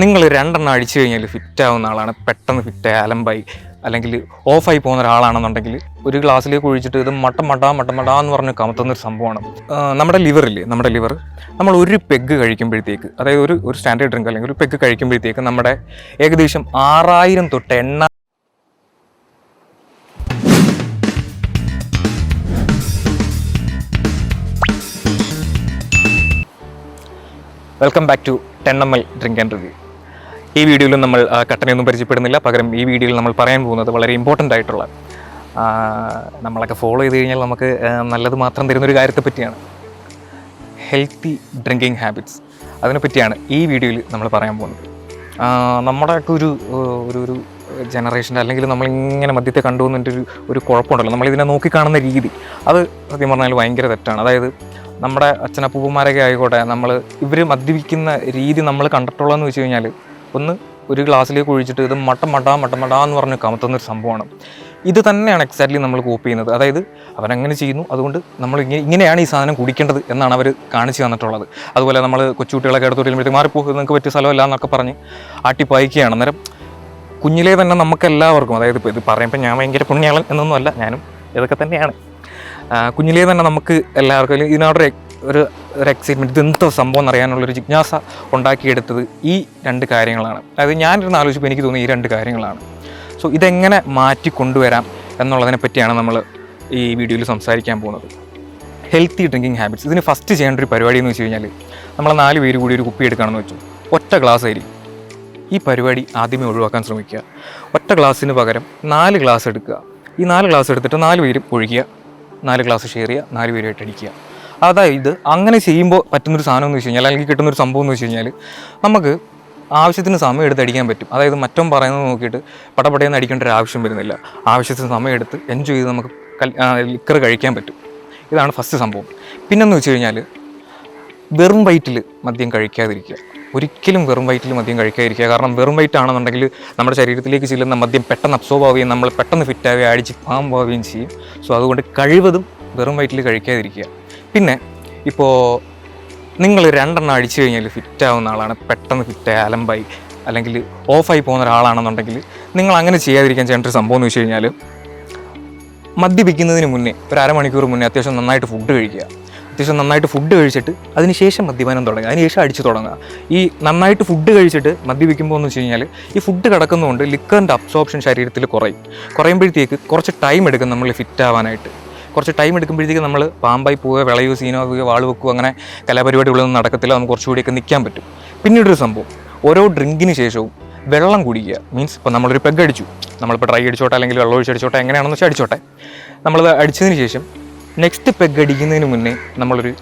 നിങ്ങൾ രണ്ടെണ്ണം അടിച്ചു കഴിഞ്ഞാൽ ഫിറ്റ് ആവുന്ന ആളാണ്. പെട്ടെന്ന് ഫിറ്റായി അലമ്പായി. അല്ലെങ്കിൽ ഓഫായി പോകുന്ന ഒരാളാണെന്നുണ്ടെങ്കിൽ ഒരു ഗ്ലാസ്സിലേക്ക് ഒഴിച്ചിട്ട് ഇത് മട്ട മട്ടാ മട്ട മട്ടാ എന്ന് പറഞ്ഞ് കമത്തുന്ന ഒരു സംഭവമാണ് നമ്മുടെ ലിവറില്ലേ നമ്മുടെ ലിവർ നമ്മൾ ഒരു പെഗ് കഴിക്കുമ്പോഴത്തേക്ക് അതായത് ഒരു ഒരു സ്റ്റാൻഡേർഡ് ഡ്രിങ്ക് അല്ലെങ്കിൽ ഒരു പെഗ് കഴിക്കുമ്പോഴത്തേക്ക് നമ്മുടെ ഏകദേശം ആറായിരം തൊട്ട് എണ്ണ welcome back to ten M L drink and review ഈ വീഡിയോയിലും നമ്മൾ കട്ടനെയൊന്നും പരിചയപ്പെടുന്നില്ല. പകരം ഈ വീഡിയോയിൽ നമ്മൾ പറയാൻ പോകുന്നത് വളരെ ഇമ്പോർട്ടന്റ് ആയിട്ടുള്ള നമ്മളൊക്കെ ഫോളോ ചെയ്ത് കഴിഞ്ഞാൽ നമുക്ക് നല്ലത് മാത്രം തരുന്നൊരു കാര്യത്തെ പറ്റിയാണ്. ഹെൽത്തി ഡ്രിങ്കിങ് ഹാബിറ്റ്സ് അതിനെപ്പറ്റിയാണ് ഈ വീഡിയോയിൽ നമ്മൾ പറയാൻ പോകുന്നത്. നമ്മുടെ നമ്മുടെയൊക്കെ ഒരു ഒരു ഒരു ജനറേഷന്റെ അല്ലെങ്കിൽ നമ്മളിങ്ങനെ മദ്യത്തെ കണ്ടുപോകുന്നതിന്റെ ഒരു ഒരു കുഴപ്പമുണ്ടല്ലോ. നമ്മളിതിനെ നോക്കിക്കാണുന്ന രീതി. അത് സത്യം പറഞ്ഞാൽ ഭയങ്കര തെറ്റാണ്. അതായത് നമ്മുടെ അച്ഛനപ്പൂപ്പന്മാരൊക്കെ ആയിക്കോട്ടെ നമ്മൾ ഇവർ മദ്യപിക്കുന്ന രീതി നമ്മൾ കണ്ടിട്ടുള്ളതെന്ന് വെച്ച് കഴിഞ്ഞാൽ ഒന്ന് ഒരു ഗ്ലാസ്സിലേക്ക് ഒഴിച്ചിട്ട് ഇത് മട്ട മട്ടാ മട്ട മട്ടാ എന്ന് പറഞ്ഞ് കമത്തുന്ന ഒരു സംഭവമാണ്. ഇത് തന്നെയാണ് എക്സാക്ട്ലി നമ്മൾ കോപ്പി ചെയ്യുന്നത്. അതായത് അവരങ്ങനെ ചെയ്യുന്നു. അതുകൊണ്ട് നമ്മൾ ഇങ്ങനെ ഇങ്ങനെയാണ് ഈ സാധനം കുടിക്കേണ്ടത് എന്നാണ് അവർ കാണിച്ചു തന്നിട്ടുള്ളത്. അതുപോലെ നമ്മൾ കൊച്ചുകുട്ടികളൊക്കെ അടുത്ത് വരുമ്പോഴത്തേക്ക് മാറിപ്പോ നിങ്ങൾക്ക് പറ്റിയ സ്ഥലമല്ല എന്നൊക്കെ പറഞ്ഞ് ആട്ടിപ്പായിക്കുകയാണ് അന്നേരം കുഞ്ഞിലേ തന്നെ നമുക്കെല്ലാവർക്കും അതായത് ഇപ്പോൾ ഇത് പറയുമ്പോൾ ഞാൻ ഭയങ്കര പുണ്യാളൻ എന്നൊന്നുമല്ല ഞാനും ഇതൊക്കെ തന്നെയാണ്. കുഞ്ഞിലേ തന്നെ നമുക്ക് എല്ലാവർക്കും ഇതിനോടൊരു ഒരു ഒരു എക്സൈറ്റ്മെന്റ് ഇതെന്തോ സംഭവം എന്നറിയാനുള്ളൊരു ജിജ്ഞാസ ഉണ്ടാക്കിയെടുത്തത് ഈ രണ്ട് കാര്യങ്ങളാണ്. അതായത് ഞാനിരുന്ന് ആലോചിച്ചപ്പോൾ എനിക്ക് തോന്നുന്നു ഈ രണ്ട് കാര്യങ്ങളാണ്. സോ ഇതെങ്ങനെ മാറ്റി കൊണ്ടുവരാം എന്നുള്ളതിനെ പറ്റിയാണ് നമ്മൾ ഈ വീഡിയോയിൽ സംസാരിക്കാൻ പോകുന്നത്. ഹെൽത്തി ഡ്രിങ്കിങ് ഹാബിറ്റ്സ് ഇതിന് ഫസ്റ്റ് ചെയ്യേണ്ട ഒരു പരിപാടി എന്ന് വെച്ച് കഴിഞ്ഞാൽ നമ്മൾ നാല് പേര് കൂടി ഒരു കുപ്പി എടുക്കുകയാണെന്ന് വെച്ചു. ഒറ്റ ഗ്ലാസ് ആയിരിക്കും. ഈ പരിപാടി ആദ്യമേ ഒഴിവാക്കാൻ ശ്രമിക്കുക. ഒറ്റ ഗ്ലാസ്സിന് പകരം നാല് ഗ്ലാസ് എടുക്കുക. ഈ നാല് ഗ്ലാസ് എടുത്തിട്ട് നാല് പേരും ഒഴിക്കുക. നാല് ഗ്ലാസ് ഷെയർ ചെയ്യുക. നാല് പേരുമായിട്ട് അടിക്കുക. അതായത് അങ്ങനെ ചെയ്യുമ്പോൾ പറ്റുന്നൊരു സാധനം എന്ന് വെച്ച് കഴിഞ്ഞാൽ അല്ലെങ്കിൽ കിട്ടുന്നൊരു സംഭവം എന്ന് വെച്ച് കഴിഞ്ഞാൽ നമുക്ക് ആവശ്യത്തിന് സമയം എടുത്ത് അടിക്കാൻ പറ്റും. അതായത് മറ്റും പറയുന്നത് നോക്കിയിട്ട് പടപടയെന്ന് അടിക്കേണ്ട ഒരു ആവശ്യം വരുന്നില്ല. ആവശ്യത്തിന് സമയം എടുത്ത് എൻജോയ് ചെയ്ത് നമുക്ക് ലിക്കർ കഴിക്കാൻ പറ്റും. ഇതാണ് ഫസ്റ്റ് സംഭവം. പിന്നെന്ന് വെച്ച് കഴിഞ്ഞാൽ വെറും വയറ്റിൽ മദ്യം കഴിക്കാതിരിക്കുക. ഒരിക്കലും വെറും വയറ്റിൽ മദ്യം കഴിക്കാതിരിക്കുക. കാരണം വെറും വയറ്റ് ആണെന്നുണ്ടെങ്കിൽ നമ്മുടെ ശരീരത്തിലേക്ക് ചെല്ലുന്ന മദ്യം പെട്ടെന്ന് അബ്സോർബ് ആവുകയും നമ്മൾ പെട്ടെന്ന് ഫിറ്റാവുകയും അടിച്ച് പാമ്പാവുകയും ചെയ്യും. സോ അതുകൊണ്ട് കഴിവതും വെറും വയറ്റിൽ കഴിക്കാതിരിക്കുക. പിന്നെ ഇപ്പോൾ നിങ്ങൾ രണ്ടെണ്ണം അടിച്ചു കഴിഞ്ഞാൽ ഫിറ്റാവുന്ന ആളാണ് പെട്ടെന്ന് ഫിറ്റായി അലമ്പായി അല്ലെങ്കിൽ ഓഫായി പോകുന്ന ഒരാളാണെന്നുണ്ടെങ്കിൽ നിങ്ങൾ അങ്ങനെ ചെയ്യാതിരിക്കാൻ ചെയ്യേണ്ട ഒരു സംഭവം എന്ന് വെച്ച് കഴിഞ്ഞാൽ മദ്യപിക്കുന്നതിന് മുന്നേ ഒരു അരമണിക്കൂർ മുന്നേ അത്യാവശ്യം നന്നായിട്ട് ഫുഡ് കഴിക്കുക. അത്യാവശ്യം നന്നായിട്ട് ഫുഡ് കഴിച്ചിട്ട് അതിനുശേഷം മദ്യപാനം തുടങ്ങുക. അതിനുശേഷം അടിച്ചു തുടങ്ങുക. ഈ നന്നായിട്ട് ഫുഡ് കഴിച്ചിട്ട് മദ്യപിക്കുമ്പോൾ എന്ന് വെച്ച് കഴിഞ്ഞാൽ ഈ ഫുഡ് കിടക്കുന്നതുകൊണ്ട് ലിക്കറിന്റെ അബ്സോർപ്ഷൻ ശരീരത്തിൽ കുറയും. കുറയുമ്പോഴത്തേക്ക് കുറച്ച് ടൈം എടുക്കും നമ്മൾ ഫിറ്റ് ആവാനായിട്ട്. കുറച്ച് ടൈം എടുക്കുമ്പോഴത്തേക്ക് നമ്മൾ പാമ്പായി പോവുക വിളയോ സീനോ ആവുകയോ വാൾ വെക്കുക അങ്ങനെ കലാപരിപാടികളൊന്നും നടക്കത്തില്ല നമുക്ക് കുറച്ചുകൂടിയൊക്കെ നിൽക്കാൻ പറ്റും. പിന്നീടൊരു സംഭവം ഓരോ ഡ്രിങ്കിന് ശേഷവും വെള്ളം കുടിക്കുക മീൻസ് ഇപ്പോൾ നമ്മളൊരു പെഗ് അടിച്ചു. നമ്മളിപ്പോൾ ഡ്രൈ അടിച്ചോട്ടെ അല്ലെങ്കിൽ വെള്ളം ഒഴിച്ച് അടിച്ചോട്ടെ എങ്ങനെയാണെന്ന് വെച്ചാൽ അടിച്ചോട്ടെ. നമ്മളത് അടിച്ചതിന് ശേഷം നെക്സ്റ്റ് പെഗ് അടിക്കുന്നതിന് മുന്നേ നമ്മളൊരു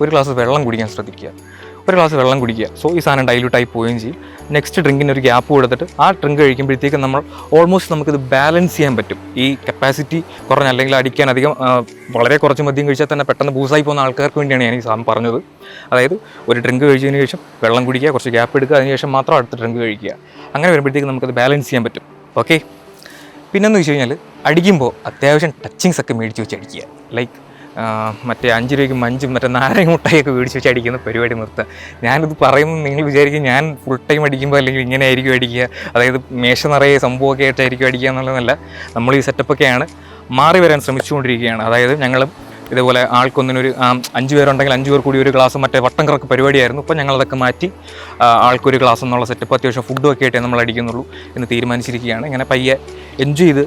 ഒരു ഗ്ലാസ് വെള്ളം കുടിക്കാൻ ശ്രദ്ധിക്കുക. ഒരു ഗ്ലാസ് വെള്ളം കുടിക്കുക. സോ ഈ സാധനം ഡൈല്യൂട്ടായി പോവുകയും ചെയ്യും. നെക്സ്റ്റ് ഡ്രിങ്കിന് ഒരു ഗ്യാപ്പ് കൊടുത്തിട്ട് ആ ഡ്രിങ്ക് കഴിക്കുമ്പോഴത്തേക്ക് നമ്മൾ ഓൾമോസ്റ്റ് നമുക്കിത് ബാലൻസ് ചെയ്യാൻ പറ്റും. ഈ കപ്പാസിറ്റി കുറഞ്ഞ അല്ലെങ്കിൽ അടിക്കാൻ അധികം വളരെ കുറച്ച് മദ്യം കഴിച്ചാൽ തന്നെ പെട്ടെന്ന് ബൂസായി പോകുന്ന ആൾക്കാർക്ക് വേണ്ടിയാണ് ഞാൻ ഈ സാധനം പറഞ്ഞത്. അതായത് ഒരു ഡ്രിങ്ക് കഴിച്ചതിന് ശേഷം വെള്ളം കുടിക്കുക കുറച്ച് ഗ്യാപ്പ് എടുക്കുക അതിനുശേഷം മാത്രം അടുത്ത ഡ്രിങ്ക് കഴിക്കുക. അങ്ങനെ വരുമ്പോഴത്തേക്ക് നമുക്കത് ബാലൻസ് ചെയ്യാൻ പറ്റും. ഓക്കെ പിന്നെന്ന് വെച്ച് കഴിഞ്ഞാൽ അടിക്കുമ്പോൾ അത്യാവശ്യം ടച്ചിങ്സ് ഒക്കെ മേടിച്ച് വെച്ച് അടിക്കുക. ലൈക്ക് മറ്റേ അഞ്ച് രൂപയ്ക്ക് മഞ്ചും മറ്റേ നാരങ്ങ മുട്ടായൊക്കെ മേടിച്ച് വെച്ച് അടിക്കുന്ന പരിപാടി നിർത്തുക ഞാനിത് പറയുമ്പോൾ നിങ്ങൾ വിചാരിക്കും ഞാൻ ഫുൾ ടൈം അടിക്കുമ്പോൾ അല്ലെങ്കിൽ ഇങ്ങനെ ആയിരിക്കും അടിക്കുക. അതായത് മേശ നിറയെ സംഭവമൊക്കെ ആയിട്ടായിരിക്കും അടിക്കുക എന്നുള്ളതല്ല. നമ്മൾ ഈ സെറ്റപ്പൊക്കെയാണ് മാറി വരാൻ ശ്രമിച്ചുകൊണ്ടിരിക്കുകയാണ്. അതായത് ഞങ്ങൾ ഇതേപോലെ ആൾക്കൊന്നിനൊരു അഞ്ച് പേരുണ്ടെങ്കിൽ അഞ്ച് പേർ കൂടി ഒരു ഗ്ലാസ് മറ്റേ വട്ടം കറക്ക് പരിപാടിയായിരുന്നു. ഇപ്പോൾ ഞങ്ങളതൊക്കെ മാറ്റി ആൾക്കൊരു ഗ്ലാസ് എന്നുള്ള സെറ്റപ്പ് അത്യാവശ്യം ഫുഡും ഒക്കെ ആയിട്ടേ നമ്മൾ അടിക്കുന്നുള്ളൂ എന്ന് തീരുമാനിച്ചിരിക്കുകയാണ്. ഇങ്ങനെ പയ്യെ എൻജോയ് ചെയ്ത്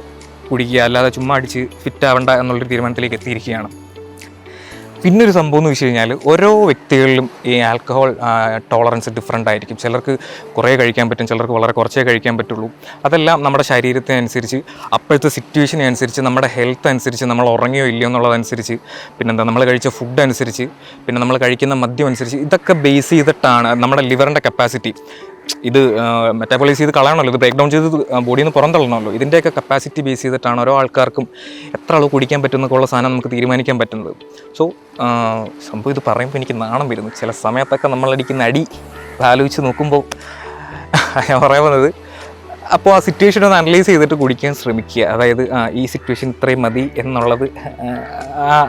കുടിക്കുക അല്ലാതെ ചുമ്മാ അടിച്ച് ഫിറ്റ് ആവണ്ട എന്നുള്ളൊരു തീരുമാനത്തിലേക്ക് എത്തിയിരിക്കുകയാണ്. പിന്നെ ഒരു സംഭവം എന്ന് വെച്ച് കഴിഞ്ഞാൽ ഓരോ വ്യക്തികളിലും ഈ ആൽക്കഹോൾ ടോളറൻസ് ഡിഫറെന്റ് ആയിരിക്കും. ചിലർക്ക് കുറേ കഴിക്കാൻ പറ്റും ചിലർക്ക് വളരെ കുറച്ചേ കഴിക്കാൻ പറ്റുള്ളൂ. അതെല്ലാം നമ്മുടെ ശരീരത്തിനനുസരിച്ച് അപ്പോഴത്തെ സിറ്റുവേഷനെ അനുസരിച്ച് നമ്മുടെ ഹെൽത്ത് അനുസരിച്ച് നമ്മൾ ഉറങ്ങിയോ ഇല്ലയോ എന്നുള്ളതനുസരിച്ച് പിന്നെന്താ നമ്മൾ കഴിച്ച ഫുഡ് അനുസരിച്ച് പിന്നെ നമ്മൾ കഴിക്കുന്ന മദ്യം അനുസരിച്ച് ഇതൊക്കെ ബേസ് ചെയ്തിട്ടാണ് നമ്മുടെ ലിവറിന്റെ കപ്പാസിറ്റി ഇത് മെറ്റാബോളൈസ് ചെയ്ത് കളയണമല്ലോ ഇത് ബ്രേക്ക് ഡൗൺ ചെയ്ത് ബോഡിയിൽ നിന്ന് പുറന്തള്ളണമല്ലോ. ഇതിന്റെയൊക്കെ കപ്പാസിറ്റി ബേസ് ചെയ്തിട്ടാണ് ഓരോ ആൾക്കാർക്കും എത്ര അളവ് കുടിക്കാൻ പറ്റുന്നൊക്കെയുള്ള സാധനം നമുക്ക് തീരുമാനിക്കാൻ പറ്റുന്നത്. സോ സംഭവം ഇത് പറയുമ്പോൾ എനിക്ക് നാണം വരുന്നു. ചില സമയത്തൊക്കെ നമ്മളടിക്കുന്ന അടി ആലോചിച്ച് നോക്കുമ്പോൾ ഞാൻ പറയുന്നത് അപ്പോൾ ആ സിറ്റുവേഷൻ ഒന്ന് അനലൈസ് ചെയ്തിട്ട് കുടിക്കാൻ ശ്രമിക്കുക. അതായത് ഈ സിറ്റുവേഷൻ ഇത്രയും മതി എന്നുള്ളത്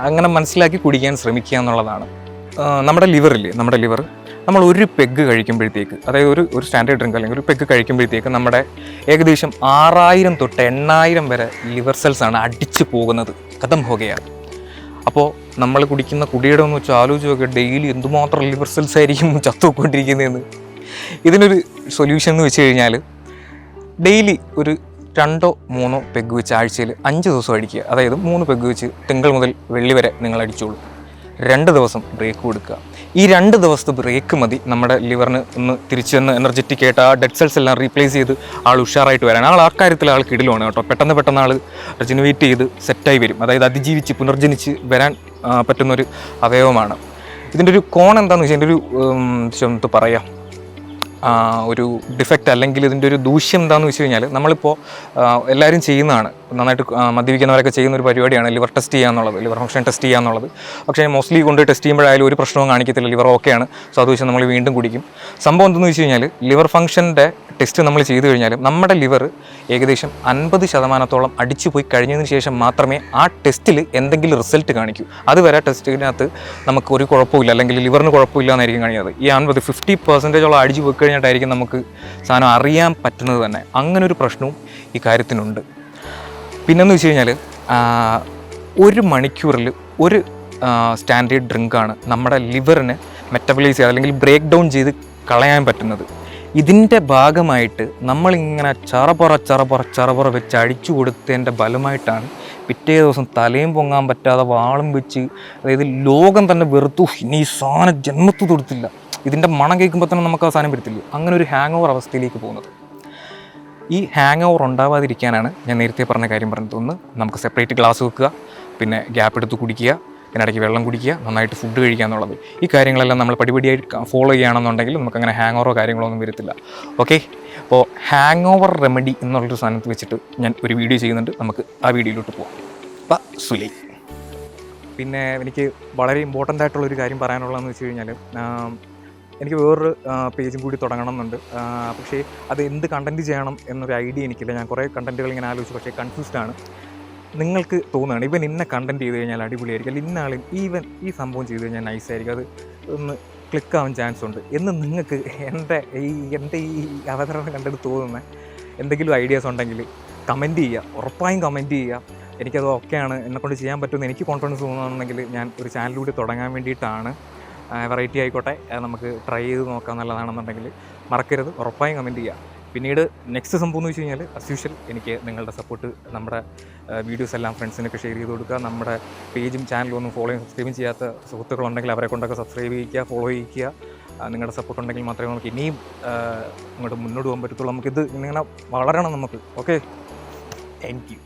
അങ്ങനെ മനസ്സിലാക്കി കുടിക്കാൻ ശ്രമിക്കുക എന്നുള്ളതാണ്. നമ്മുടെ ലിവറിൽ നമ്മുടെ ലിവർ നമ്മൾ ഒരു പെഗ് കഴിക്കുമ്പോഴത്തേക്ക് അതായത് ഒരു ഒരു സ്റ്റാൻഡേർഡ് ഡ്രിങ്ക് അല്ലെങ്കിൽ ഒരു പെഗ് കഴിക്കുമ്പോഴത്തേക്ക് നമ്മുടെ ഏകദേശം ആറായിരം തൊട്ട് എണ്ണായിരം വരെ ലിവർ സെൽസ് ആണ് അടിച്ചു പോകുന്നത്. കഥം പോകുകയാണ് അപ്പോൾ നമ്മൾ കുടിക്കുന്ന കുടിയുടെ ഒന്ന് വെച്ചാൽ ആലോചിച്ച് നോക്കുക ഡെയിലി എന്തുമാത്രം ലിവർ സെൽസ് ആയിരിക്കും ചത്തുപോയിക്കൊണ്ടിരിക്കുന്നതെന്ന്. ഇതിനൊരു സൊല്യൂഷൻ എന്ന് വെച്ച് കഴിഞ്ഞാൽ ഡെയിലി ഒരു രണ്ടോ മൂന്നോ പെഗ് വെച്ച് ആഴ്ചയിൽ അഞ്ച് ദിവസം അടിക്കുക. അതായത് മൂന്ന് പെഗ് വെച്ച് തിങ്കൾ മുതൽ വെള്ളി വരെ നിങ്ങൾ അടിച്ചോളൂ. രണ്ട് ദിവസം ബ്രേക്ക് കൊടുക്കുക. ഈ രണ്ട് ദിവസത്തെ ബ്രേക്ക് മതി. നമ്മുടെ ലിവറിന് ഒന്ന് തിരിച്ചു വന്ന് എനർജറ്റിക് ആയിട്ട് ആ ഡെഡ് സെൽസ് എല്ലാം റീപ്ലേസ് ചെയ്ത് ആൾ ഉഷാറായിട്ട് വരാൻ. ആൾ ആ കാര്യത്തിൽ ആൾ കിടിലുമാണ് കേട്ടോ. പെട്ടെന്ന് പെട്ടെന്ന് ആൾ റിജനുവേറ്റ് ചെയ്ത് സെറ്റായി വരും. അതായത് അതിജീവിച്ച് പുനർജനിച്ച് വരാൻ പറ്റുന്നൊരു അവയവമാണ്. ഇതിന്റെ ഒരു കോൺ എന്താണെന്ന് വെച്ചാൽ ഇതിന്റെ ഒരു എന്ത് പറയാം ഒരു ഡിഫക്റ്റ് അല്ലെങ്കിൽ ഇതിന്റെ ഒരു ദൂഷ്യം എന്താണെന്ന് വെച്ച് കഴിഞ്ഞാൽ നമ്മളിപ്പോൾ എല്ലാവരും ചെയ്യുന്നതാണ്. നന്നായിട്ട് മദ്യപിക്കുന്നവരൊക്കെ ചെയ്യുന്ന ഒരു പരിപാടിയാണ് ലിവർ ടെസ്റ്റ് ചെയ്യുക എന്നുള്ളത് ലിവർ ഫംഗ്ഷൻ ടെസ്റ്റ് ചെയ്യുക എന്നുള്ളത് പക്ഷേ മോസ്റ്റ്ലി കൊണ്ട് ടെസ്റ്റ് ചെയ്യുമ്പോഴായാലും ഒരു പ്രശ്നവും കാണിക്കത്തില്ല ലിവർ ഓക്കെയാണ്. സോ അത് നമ്മൾ വീണ്ടും കുടിക്കും. സംഭവം എന്തെന്ന് വെച്ച് കഴിഞ്ഞാൽ ലിവർ ഫംഗ്ഷന്റെ ടെസ്റ്റ് നമ്മൾ ചെയ്തു കഴിഞ്ഞാൽ നമ്മുടെ ലിവർ ഏകദേശം അൻപത് ശതമാനത്തോളം അടിച്ചു പോയി കഴിഞ്ഞതിന് ശേഷം മാത്രമേ ആ ടെസ്റ്റിൽ എന്തെങ്കിലും റിസൾട്ട് കാണിക്കൂ. അതുവരെ ടെസ്റ്റിനകത്ത് നമുക്ക് ഒരു കുഴപ്പമില്ല അല്ലെങ്കിൽ ലിവറിന് കുഴപ്പമില്ല എന്നായിരിക്കും കഴിഞ്ഞത് ഈ അൻപത് ഫിഫ്റ്റി പെർസെന്റേജോളം അടിച്ചു പോയി കഴിഞ്ഞിട്ടായിരിക്കും നമുക്ക് സാധനം അറിയാൻ പറ്റുന്നത് തന്നെ. അങ്ങനെ ഒരു പ്രശ്നവും ഈ കാര്യത്തിനുണ്ട്. പിന്നെന്ന് വെച്ച് കഴിഞ്ഞാൽ ഒരു മണിക്കൂറിൽ ഒരു സ്റ്റാൻഡേർഡ് ഡ്രിങ്കാണ് നമ്മുടെ ലിവറിന് മെറ്റബലൈസ് ചെയ്യുക അല്ലെങ്കിൽ ബ്രേക്ക് ഡൗൺ ചെയ്ത് കളയാൻ പറ്റുന്നത്. ഇതിന്റെ ഭാഗമായിട്ട് നമ്മളിങ്ങനെ ചറപറ ചറപറ ചറപറ വെച്ച് അടിച്ചു കൊടുത്തതിന്റെ ഫലമായിട്ടാണ് പിറ്റേ ദിവസം തലയും പൊങ്ങാൻ പറ്റാതെ വാളും വെച്ച് അതായത് ലോകം തന്നെ വെറുത്തു ഇനി സാധനം ജന്മത്ത് തൊടുത്തില്ല. ഇതിന്റെ മണം കേൾക്കുമ്പോൾ തന്നെ നമുക്ക് ആ വരത്തില്ല. അങ്ങനെ ഒരു ഹാങ് ഓവർ അവസ്ഥയിലേക്ക് പോകുന്നത്. ഈ ഹാങ് ഓവർ ഉണ്ടാവാതിരിക്കാനാണ് ഞാൻ നേരത്തെ പറഞ്ഞ കാര്യം പറഞ്ഞത്. ഒന്ന് നമുക്ക് സെപ്പറേറ്റ് ഗ്ലാസ് വെക്കുക പിന്നെ ഗ്യാപ്പ് എടുത്ത് കുടിക്കുക പിന്നെ ഇടയ്ക്ക് വെള്ളം കുടിക്കുക നന്നായിട്ട് ഫുഡ് കഴിക്കുക എന്നുള്ളത്. ഈ കാര്യങ്ങളെല്ലാം നമ്മൾ പടിപടിയായിട്ട് ഫോളോ ചെയ്യുകയാണെന്നുണ്ടെങ്കിൽ നമുക്കങ്ങനെ ഹാങ് ഓവറോ കാര്യങ്ങളോ ഒന്നും വരത്തില്ല. ഓക്കെ അപ്പോൾ ഹാങ് ഓവർ റെമഡി എന്നുള്ളൊരു സാധനത്ത് വെച്ചിട്ട് ഞാൻ ഒരു വീഡിയോ ചെയ്യുന്നുണ്ട്. നമുക്ക് ആ വീഡിയോയിലോട്ട് പോകാം അപ്പം സുലൈ. പിന്നെ എനിക്ക് വളരെ ഇമ്പോർട്ടന്റ് ആയിട്ടുള്ളൊരു കാര്യം പറയാനുള്ളതെന്ന് വെച്ച് കഴിഞ്ഞാൽ എനിക്ക് വേറൊരു പേജും കൂടി തുടങ്ങണം എന്നുണ്ട് പക്ഷേ അത് എന്ത് കണ്ടന്റ് ചെയ്യണം എന്നൊരു ഐഡിയ എനിക്കില്ല. ഞാൻ കുറേ കണ്ടന്റുകൾ ഇങ്ങനെ ആലോചിച്ചു. പക്ഷേ കൺഫ്യൂസ്ഡ് ആണ്. നിങ്ങൾക്ക് തോന്നുകയാണ് ഇവൻ ഇന്ന കണ്ടന്റ് ചെയ്ത് കഴിഞ്ഞാൽ അടിപൊളിയായിരിക്കും. അല്ലെങ്കിൽ ഇന്ന ഈവൻ ഈ സംഭവം ചെയ്ത് കഴിഞ്ഞാൽ നൈസായിരിക്കും അത് ഒന്ന് ക്ലിക്ക് ആവാൻ ചാൻസ് ഉണ്ട്. എന്ന് നിങ്ങൾക്ക് എന്റെ ഈ എന്റെ ഈ അവതരണം കണ്ടിട്ട് തോന്നുന്ന? എന്തെങ്കിലും ഐഡിയാസ് ഉണ്ടെങ്കിൽ കമന്റ് ചെയ്യുക. ഉറപ്പായും കമന്റ് ചെയ്യുക. എനിക്കത് ഓക്കെയാണ് എന്നെക്കൊണ്ട് ചെയ്യാൻ പറ്റുമെന്ന് എനിക്ക് കോൺഫിഡൻസ് തോന്നുകയാണെങ്കിൽ ഞാൻ ഒരു ചാനലിലൂടെ തുടങ്ങാൻ വേണ്ടിയിട്ടാണ് വെറൈറ്റി ആയിക്കോട്ടെ. നമുക്ക് ട്രൈ ചെയ്ത് നോക്കാം നല്ലതാണെന്നുണ്ടെങ്കിൽ മറക്കരുത്. ഉറപ്പായും കമന്റ് ചെയ്യുക പിന്നീട് നെക്സ്റ്റ് സംഭവം എന്ന് വെച്ച് കഴിഞ്ഞാൽ അസ് യൂഷ്വൽ എനിക്ക് നിങ്ങളുടെ സപ്പോർട്ട് നമ്മുടെ വീഡിയോസ് എല്ലാം ഫ്രണ്ട്സിനൊക്കെ ഷെയർ ചെയ്ത് കൊടുക്കുക. നമ്മുടെ പേജും ചാനലും ഒന്നും ഫോളോയും സബ്സ്ക്രൈബും ചെയ്യാത്ത സുഹൃത്തുക്കളുണ്ടെങ്കിൽ അവരെ കൊണ്ടൊക്കെ സബ്സ്ക്രൈബ് ചെയ്യിക്കുക ഫോളോ ചെയ്യിക്കുക നിങ്ങളുടെ സപ്പോർട്ട് ഉണ്ടെങ്കിൽ മാത്രമേ നമുക്ക് ഇനിയും ഇങ്ങോട്ട് മുന്നോട്ട് പോകാൻ പറ്റത്തുള്ളൂ. നമുക്കിത് ഇങ്ങനെ വളരണം നമുക്ക്. Okay thank you